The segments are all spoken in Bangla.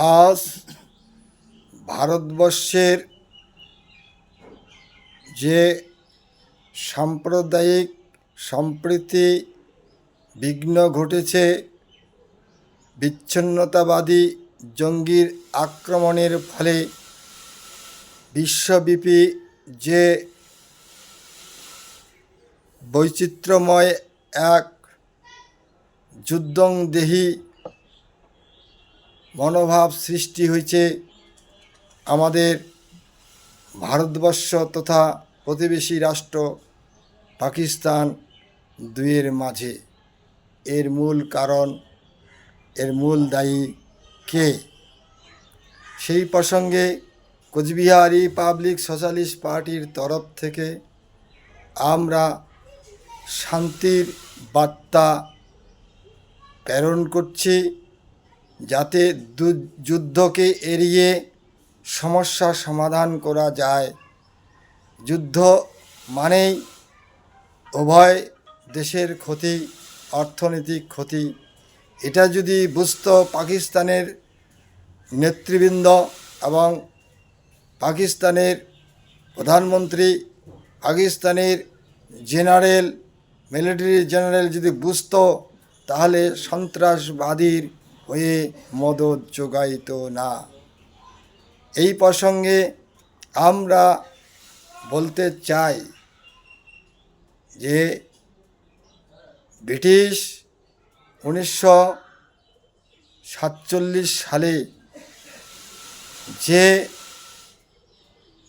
আজ ভারতবর্ষের যে সাম্প্রদায়িক সম্প্রীতি বিঘ্ন ঘটেছে, বিচ্ছিন্নতাবাদী জঙ্গির আক্রমণের ফলে বিশ্বব্যাপী যে বৈচিত্র্যময় এক যুদ্ধংদেহী মনোভাব সৃষ্টি হয়েছে আমাদের ভারতবর্ষ তথা প্রতিবেশী রাষ্ট্র পাকিস্তান দুয়ের মাঝে। এর মূল কারণ, এর মূল দায়ী কে? সেই প্রসঙ্গে কোচবিহার রিপাবলিক সোশ্যালিস্ট পার্টির তরফ থেকে আমরা শান্তির বার্তা প্রেরণ করছি। যাতে যুদ্ধকে এড়িয়ে সমস্যা সমাধান করা যায়। যুদ্ধ মানেই উভয় দেশের ক্ষতি, অর্থনৈতিক ক্ষতি। এটা যদি বুঝত পাকিস্তানের নেতৃবৃন্দ এবং পাকিস্তানের প্রধানমন্ত্রী, পাকিস্তানের জেনারেল, মিলিটারি জেনারেল যদি বুঝত, তাহলে সন্ত্রাসবাদীর হয়ে মদত যোগাইত না। এই প্রসঙ্গে আমরা বলতে চাই যে ব্রিটিশ উনিশশো সাতচল্লিশ সালে যে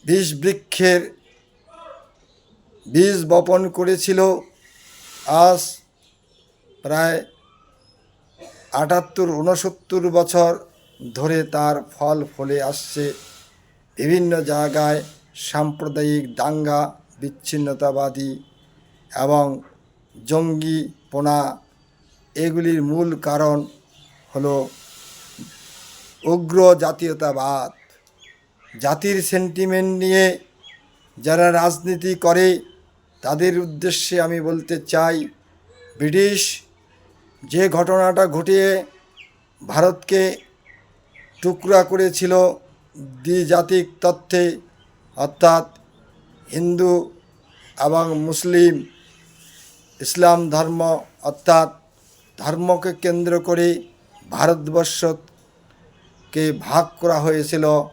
বিষ বৃক্ষের বীজ বপন করেছিল, আজ প্রায় আটাত্তর উনসত্তর বছর ধরে তার ফল ফলে আসছে বিভিন্ন জায়গায় সাম্প্রদায়িক দাঙ্গা, বিচ্ছিন্নতাবাদী এবং জঙ্গিপনা। এগুলির মূল কারণ হলো উগ্র জাতীয়তাবাদ। জাতির সেন্টিমেন্ট নিয়ে যারা রাজনীতি করে, তাদের উদ্দেশ্যে আমি বলতে চাই, ব্রিটিশ যে ঘটনাটা ঘটিয়ে ভারতকে টুকরা করেছিল দ্বিজাতিক তত্ত্বে অর্থাৎ হিন্দু এবং মুসলিম ইসলাম ধর্ম, অর্থাৎ ধর্মকে কেন্দ্র করে ভারতবর্ষকে ভাগ করা হয়েছিল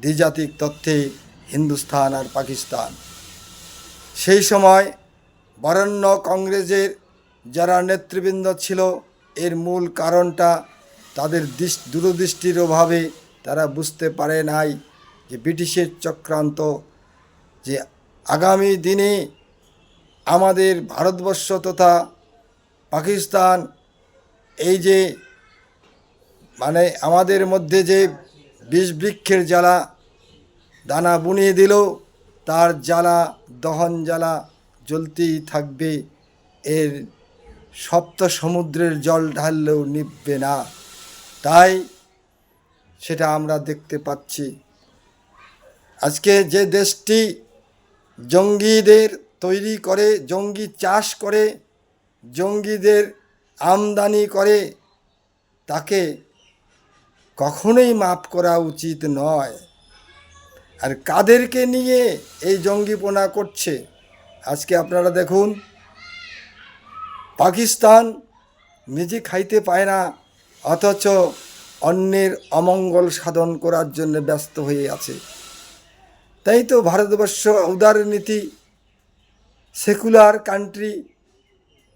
দ্বিজাতিক তত্ত্বে হিন্দুস্তান আর পাকিস্তান। সেই সময় বরেণ্য কংগ্রেসের যারা নেতৃবৃন্দ ছিল, এর মূল কারণটা তাদের দৃষ- দূরদৃষ্টির অভাবে তারা বুঝতে পারে নাই যে ব্রিটিশের চক্রান্ত, যে আগামী দিনে আমাদের ভারতবর্ষ তথা পাকিস্তান এই যে মানে আমাদের মধ্যে যে বিষ বৃক্ষের জ্বালা, দানা বুনিয়ে দিল, তার জ্বালা, দহন জ্বালা জ্বলতেই থাকবে, এর সপ্ত সমুদ্রের জল ঢাললেও নিববে না। তাই সেটা আমরা দেখতে পাচ্ছি। আজকে যে দেশটি জঙ্গিদের তৈরি করে, জঙ্গি চাষ করে, জঙ্গিদের আমদানি করে, তাকে কখনোই মাপ করা উচিত নয়। আর কাদেরকে নিয়ে এই জঙ্গিপনা করছে? আজকে আপনারা দেখুন পাকিস্তান নিজে খাইতে পায় না, অথচ অন্যের অমঙ্গল সাধন করার জন্য ব্যস্ত হয়ে আছে। তাই তো ভারতবর্ষ উদারনীতি সেকুলার কান্ট্রি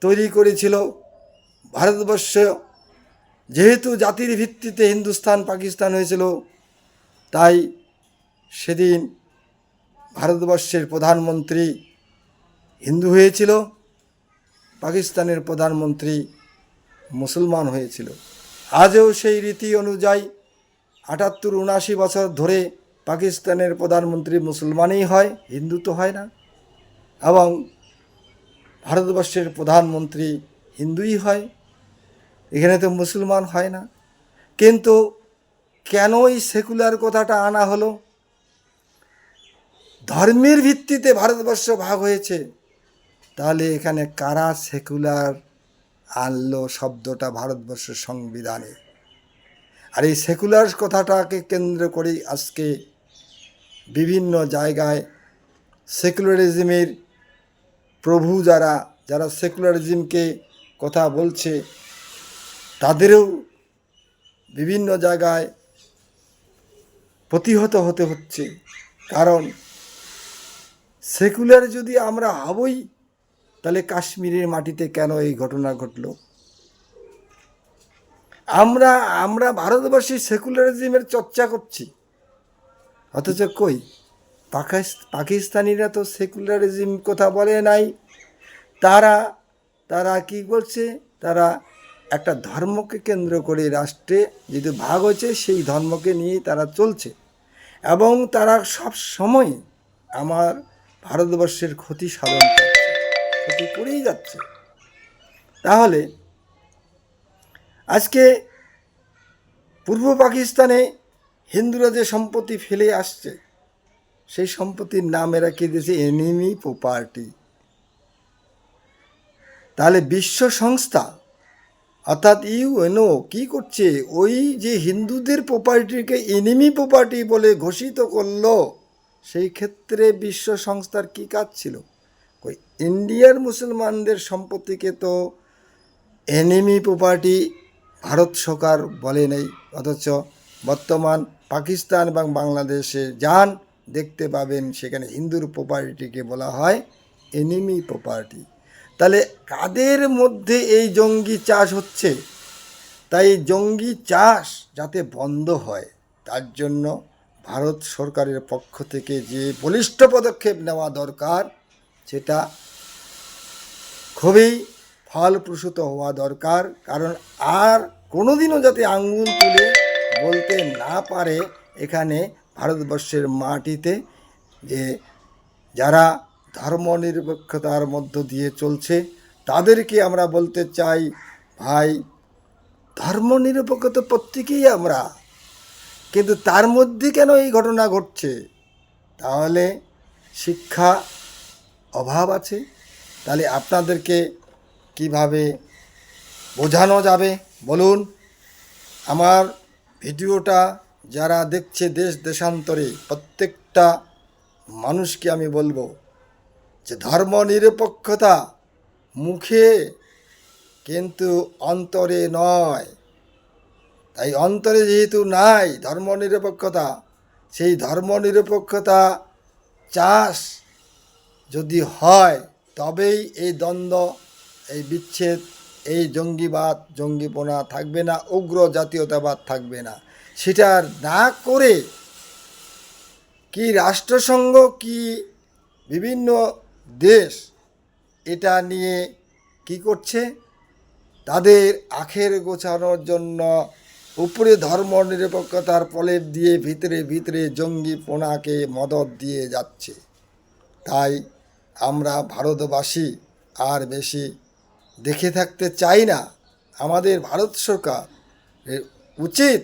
তৈরি করেছিল। ভারতবর্ষ যেহেতু জাতির ভিত্তিতে হিন্দুস্তান, পাকিস্তান হয়েছিল, তাই সেদিন ভারতবর্ষের প্রধানমন্ত্রী হিন্দু হয়েছিল। পাকিস্তানের প্রধানমন্ত্রী মুসলমান হয়েছিল। আজও সেই রীতি অনুযায়ী আটাত্তর উনাশি বছর ধরে পাকিস্তানের প্রধানমন্ত্রী মুসলমানই হয়, হিন্দু তো হয় না। এবং ভারতবর্ষের প্রধানমন্ত্রী হিন্দুই হয়, এখানে তো মুসলমান হয় না। কিন্তু কেন সেকুলার কথাটা আনা হলো? ধর্মের ভিত্তিতে ভারতবর্ষ ভাগ হয়েছে। তাহলে এখানে কারা সেকুলার আনলো শব্দটা ভারতবর্ষের সংবিধানে? আর এই সেকুলার কথাটাকে কেন্দ্র করেই আজকে বিভিন্ন জায়গায় সেকুলারিজমের প্রভু যারা যারা সেকুলারিজমকে কথা বলছে, তাদেরও বিভিন্ন জায়গায় প্রতিহত হতে হচ্ছে। কারণ সেকুলার যদি আমরা হবই তাহলে কাশ্মীরের মাটিতে কেন এই ঘটনা ঘটলো? আমরা আমরা ভারতবর্ষী সেকুলারিজমের চর্চা করছি। অথচ কই? পাকিস- পাকিস্তানিরা তো সেকুলারিজম কথা বলে নাই। তারা তারা কি করছে তারা একটা ধর্মকে কেন্দ্র করে রাষ্ট্রে যেহেতু ভাগ হয়েছে, সেই ধর্মকে নিয়েই তারা চলছে। এবং তারা সব সময় আমার ভারতবর্ষের ক্ষতি সাধন করছে ক্ষতি করেই যাচ্ছে। তাহলে আজকে পূর্ব পাকিস্তানে হিন্দুরা যে সম্পত্তি ফেলে আসছে, সেই সম্পত্তির নাম এরা কে দিয়েছে? এনিমি প্রপার্টি তাহলে বিশ্ব সংস্থা, অর্থাৎ ইউএনও কি করছে? ওই যে হিন্দুদের প্রপার্টিকে এনিমি প্রপার্টি বলে ঘোষিত করল, সেই ক্ষেত্রে বিশ্ব সংস্থার কি কাজ ছিল? ওই ইন্ডিয়ার মুসলমানদের সম্পত্তিকে তো এনিমি প্রপার্টি ভারত সরকার বলে নেই, অথচ বর্তমান পাকিস্তান এবং বাংলাদেশে যান দেখতে পাবেন, সেখানে হিন্দুর প্রপার্টিকে বলা হয় এনিমি প্রপার্টি তাহলে কাদের মধ্যে এই জঙ্গি চাষ হচ্ছে? তাই জঙ্গি চাষ যাতে বন্ধ হয়, তার জন্য ভারত সরকারের পক্ষ থেকে যে বলিষ্ঠ পদক্ষেপ নেওয়া দরকার সেটা খুবই ফলপ্রসূত হওয়া দরকার, কারণ আর কোনোদিনও যাতে আঙ্গুল তুলে বলতে না পারে এখানে ভারতবর্ষের মাটিতে যে যারা ধর্মনিরপেক্ষতার মধ্য দিয়ে চলছে, তাদেরকে আমরা বলতে চাই, ভাই, ধর্মনিরপেক্ষতা প্রত্যেকেই আমরা, কিন্তু তার মধ্যে কেন এই ঘটনা ঘটছে? তাহলে শিক্ষা অভাব আছে, তাহলে আপনাদেরকে কীভাবে বোঝানো যাবে? বলুন। আমার ভিডিওটা যারা দেখছে দেশ দেশান্তরে, প্রত্যেকটা মানুষকে আমি বলব যে ধর্ম নিরপেক্ষতা মুখে কিন্তু অন্তরে নয়। তাই অন্তরে যেহেতু নাই ধর্ম নিরপেক্ষতা, সেই ধর্ম নিরপেক্ষতা চাষ যদি হয়, তবেই এই দ্বন্দ্ব, এই বিচ্ছেদ, এই জঙ্গিবাদ, জঙ্গিপনা থাকবে না, উগ্র জাতীয়তাবাদ থাকবে না। সেটা না করে কি রাষ্ট্রসংঘ, কি বিভিন্ন দেশ এটা নিয়ে কি করছে? তাদের আখের গোছানোর জন্য উপরে ধর্ম নিরপেক্ষতার প্রলেপ দিয়ে ভিতরে ভিতরে জঙ্গিপনাকে মদত দিয়ে যাচ্ছে। তাই আমরা ভারতবাসী আর বেশি দেখে থাকতে চাই না। আমাদের ভারত সরকার উচিত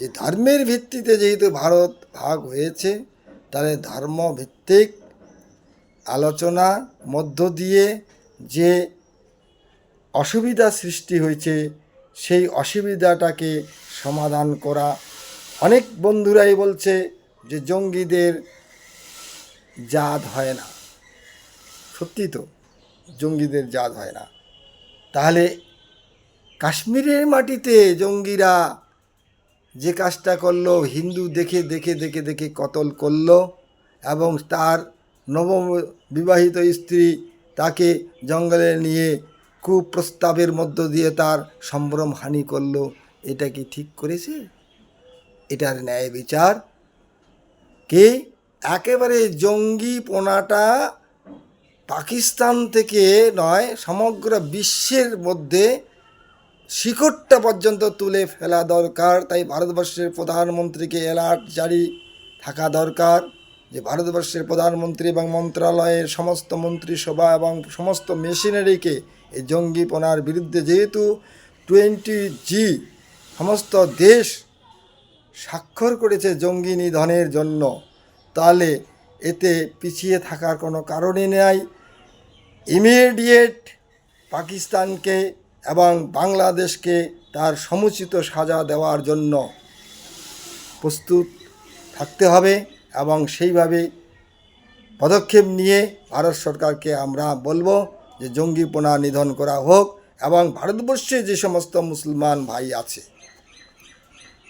যে ধর্মের ভিত্তিতে যেহেতু ভারত ভাগ হয়েছে, তাহলে ধর্মভিত্তিক আলোচনার মধ্য দিয়ে যে অসুবিধা সৃষ্টি হয়েছে, সেই অসুবিধাটাকে সমাধান করা। অনেক বন্ধুরাই বলছে যে জঙ্গিদের জাত হয় না। সত্যি তো জঙ্গিদের জাত হয় না। তাহলে কাশ্মীরের মাটিতে জঙ্গিরা যে কাজটা করল, হিন্দু দেখে দেখে দেখে দেখে কতল করল এবং তার নবম বিবাহিত স্ত্রী তাকে জঙ্গলে নিয়ে কুপ্রস্তাবের মধ্য দিয়ে তার সম্ভ্রম হানি করল, এটা কি ঠিক করেছে? এটার ন্যায় বিচার? কে? একেবারে জঙ্গিপনাটা পাকিস্তান থেকে নয়, সমগ্র বিশ্বের মধ্যে শিকড়টা পর্যন্ত তুলে ফেলা দরকার। তাই ভারতবর্ষের প্রধানমন্ত্রীকে অ্যালার্ট জারি থাকা দরকার যে ভারতবর্ষের প্রধানমন্ত্রী এবং মন্ত্রণালয়ের সমস্ত মন্ত্রিসভা এবং সমস্ত মেশিনারিকে এই জঙ্গিপনার বিরুদ্ধে যেহেতু টোয়েন্টি জি সমস্ত দেশ স্বাক্ষর করেছে জঙ্গি নিধনের জন্য, তাহলে এতে পিছিয়ে থাকার কোনো কারণই নেই। ইমিডিয়েট পাকিস্তানকে এবং বাংলাদেশকে তার সমুচিত সাজা দেওয়ার জন্য প্রস্তুত থাকতে হবে এবং সেইভাবে পদক্ষেপ নিয়ে ভারত সরকারকে আমরা বলব যে জঙ্গি জঙ্গিপনা নিধন করা হোক এবং ভারতবর্ষে যে সমস্ত মুসলমান ভাই আছে,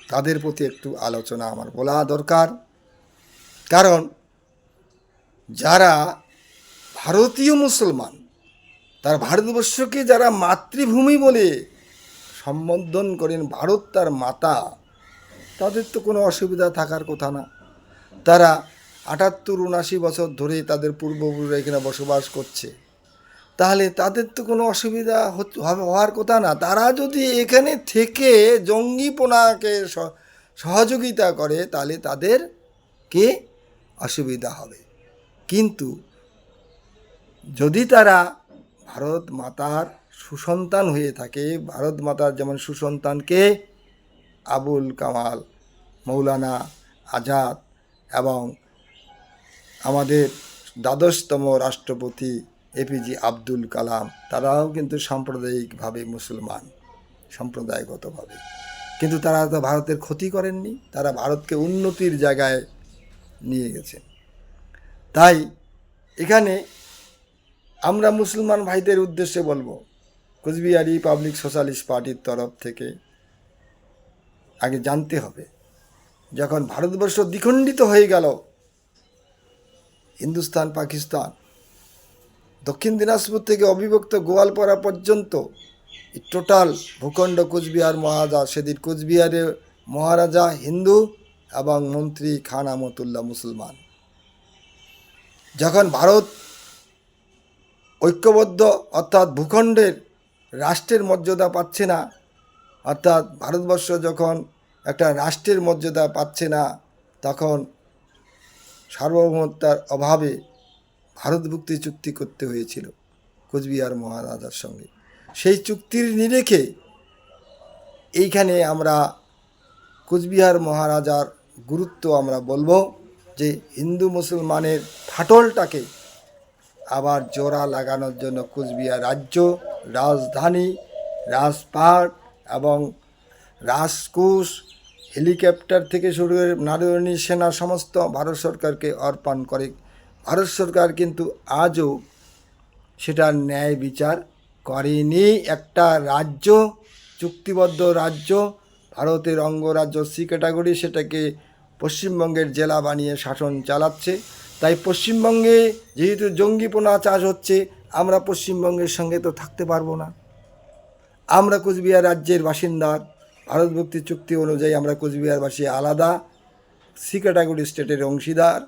তাদের প্রতি একটু আলোচনা আমার বলা দরকার। কারণ যারা ভারতীয় মুসলমান, তার ভারতবর্ষকে যারা মাতৃভূমি বলে সম্বোধন করেন, ভারত তার মাতা, তাদের তো কোনো অসুবিধা থাকার কথা না। তারা আটাত্তর উনাশি বছর ধরে তাদের পূর্বপুরুষরা এখানে বসবাস করছে। তাহলে তাদের তো কোনো অসুবিধা হওয়ার কথা না। তারা যদি এখানে থেকে জঙ্গিপনাকে সহযোগিতা করে, তাহলে তাদের কে? অসুবিধা হবে। কিন্তু যদি তারা ভারত মাতার সুসন্তান হয়ে থাকে, ভারত মাতার যেমন সুসন্তানকে আবুল কামাল, মৌলানা আজাদ এবং আমাদের দ্বাদশতম রাষ্ট্রপতি এপিজে আব্দুল কালাম, তারাও কিন্তু সাম্প্রদায়িকভাবে মুসলমান, সম্প্রদায়গতভাবে। কিন্তু তারা তো ভারতের ক্ষতি করেননি, তারা ভারতকে উন্নতির জায়গায় নিয়ে গেছেন। তাই এখানে আমরা মুসলমান ভাইদের উদ্দেশ্যে বলব, কোচবিহারি পাবলিক সোশ্যালিস্ট পার্টির তরফ থেকে আগে জানতে হবে, যখন ভারতবর্ষ দ্বিখণ্ডিত হয়ে গেল, হিন্দুস্তান, পাকিস্তান, দক্ষিণ দিনাজপুর থেকে অবিভক্ত গোয়ালপাড়া পর্যন্ত টোটাল ভূখণ্ড কোচবিহার মহারাজা, সেদিন কোচবিহারে মহারাজা হিন্দু এবং মন্ত্রী খান আমতুল্লাহ মুসলমান। যখন ভারত ঐক্যবদ্ধ, অর্থাৎ ভূখণ্ডের রাষ্ট্রের মর্যাদা পাচ্ছে না। অর্থাৎ ভারতবর্ষ যখন একটা রাষ্ট্রের মর্যাদা পাচ্ছে না, তখন সার্বভৌমত্তার অভাবে ভারতভুক্তি চুক্তি করতে হয়েছিল কোচবিহার মহারাজার সঙ্গে। সেই চুক্তির নিরেখে এইখানে আমরা কোচবিহার মহারাজার গুরুত্ব আমরা বলব যে হিন্দু মুসলমানের ফাটলটাকে আবার জোড়া লাগানোর জন্য কোচবিহার রাজ্য, রাজধানী, রাজপাট এবং রাজকুশ হেলিকপ্টার থেকে শুরু করে নারায়ণী সেনা সমস্ত ভারত সরকারকে অর্পণ করে। ভারত সরকার কিন্তু আজও সেটার ন্যায় বিচার করেনি। একটা রাজ্য, চুক্তিবদ্ধ রাজ্য, ভারতের অঙ্গরাজ্য সি ক্যাটাগরি সেটাকে পশ্চিমবঙ্গের জেলা বানিয়ে শাসন চালাচ্ছে। তাই পশ্চিমবঙ্গে যেহেতু জঙ্গিপনা চাষ হচ্ছে, আমরা পশ্চিমবঙ্গের সঙ্গে তো থাকতে পারব না। আমরা কোচবিহার রাজ্যের বাসিন্দার ভারত মুক্তি চুক্তি অনুযায়ী আমরা কোচবিহারবাসী আলাদা, সি ক্যাটাগরি স্টেটের অংশীদার।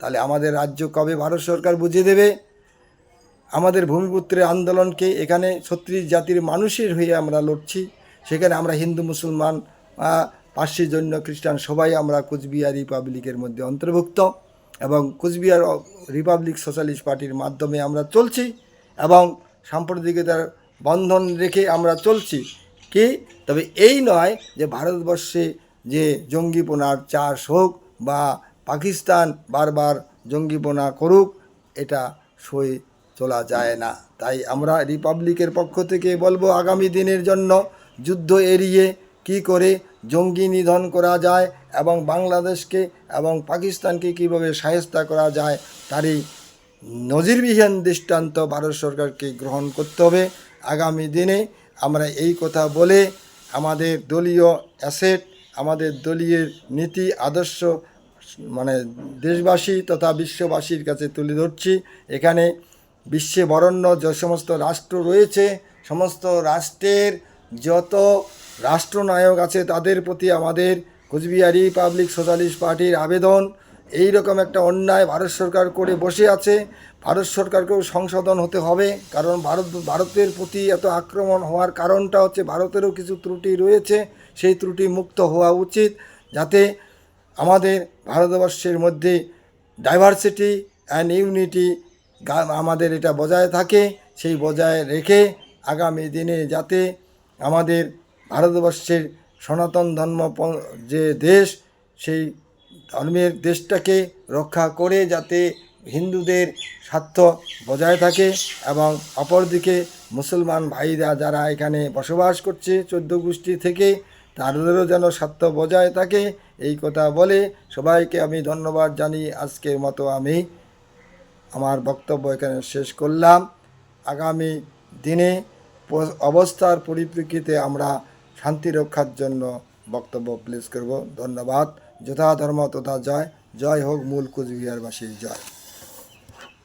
তাহলে আমাদের রাজ্য কবে ভারত সরকার বুঝিয়ে দেবে? আমাদের ভূমিপুত্রের আন্দোলনকে এখানে ছত্রিশ জাতির মানুষের হয়ে আমরা লড়ছি। সেখানে আমরা হিন্দু, মুসলমান পার্সি জৈন খ্রিস্টান সবাই আমরা কোচবিহার রিপাবলিকের মধ্যে অন্তর্ভুক্ত। এবং কোচবিহার রিপাবলিক সোশ্যালিস্ট পার্টির মাধ্যমে আমরা চলছি এবং সাম্প্রদায়িকতার বন্ধন রেখে আমরা চলছি। কি? তবে এই নয় যে ভারতবর্ষে যে জঙ্গিপনার চাষ হোক বা পাকিস্তান বারবার জঙ্গিপনা করুক, এটা সই চলা যায় না। তাই আমরা রিপাবলিকের পক্ষ থেকে বলব, আগামী দিনের জন্য যুদ্ধ এড়িয়ে কি করে জঙ্গি নিধন করা যায় এবং বাংলাদেশকে এবং পাকিস্তানকে কীভাবে সাহেস্তা করা যায় তারই নজিরবিহীন দৃষ্টান্ত ভারত সরকারকে গ্রহণ করতে হবে। আগামী দিনে আমরা এই কথা বলে আমাদের দলীয় অ্যাসেট, আমাদের দলীয় নীতি, আদর্শ মানে দেশবাসী তথা বিশ্ববাসীর কাছে তুলে ধরছি। এখানে বিশ্বে বরণ্য যে সমস্ত রাষ্ট্র রয়েছে, সমস্ত রাষ্ট্রের যত রাষ্ট্রনায়ক আছে তাদের প্রতি আমাদের কোচবিহারি পাবলিক সোশ্যালিস্ট পার্টির আবেদন। এই রকম একটা অন্যায় ভারত সরকার করে বসে আছে। ভারত সরকারকেও সংশোধন হতে হবে। কারণ ভারত, ভারতের প্রতি এত আক্রমণ হওয়ার কারণটা হচ্ছে ভারতেরও কিছু ত্রুটি রয়েছে। সেই ত্রুটি মুক্ত হওয়া উচিত। যাতে আমাদের ভারতবর্ষের মধ্যে ডাইভার্সিটি অ্যান্ড ইউনিটি আমাদের এটা বজায় থাকে। সেই বজায় রেখে আগামী দিনে যাতে আমাদের ভারতবর্ষের সনাতন ধর্ম যে দেশ, সেই ধর্মের দেশটাকে রক্ষা করে যাতে হিন্দুদের স্বার্থ বজায় থাকে এবং অপরদিকে মুসলমান ভাইরা যারা এখানে বসবাস করছে চোদ্দ গোষ্ঠী থেকে, তাদেরও যেন স্বার্থ বজায় থাকে। এই কথা বলে সবাইকে আমি ধন্যবাদ জানিয়ে আজকের মতো আমি আমার বক্তব্য এখানে শেষ করলাম। আগামী দিনে অবস্থার পরিপ্রেক্ষিতে আমরা শান্তি রক্ষার জন্য বক্তব্য প্লেস করব। ধন্যবাদ। যথা ধর্ম তথা জয়। জয় হোক মূল কুচবিহারবাসীর জয়।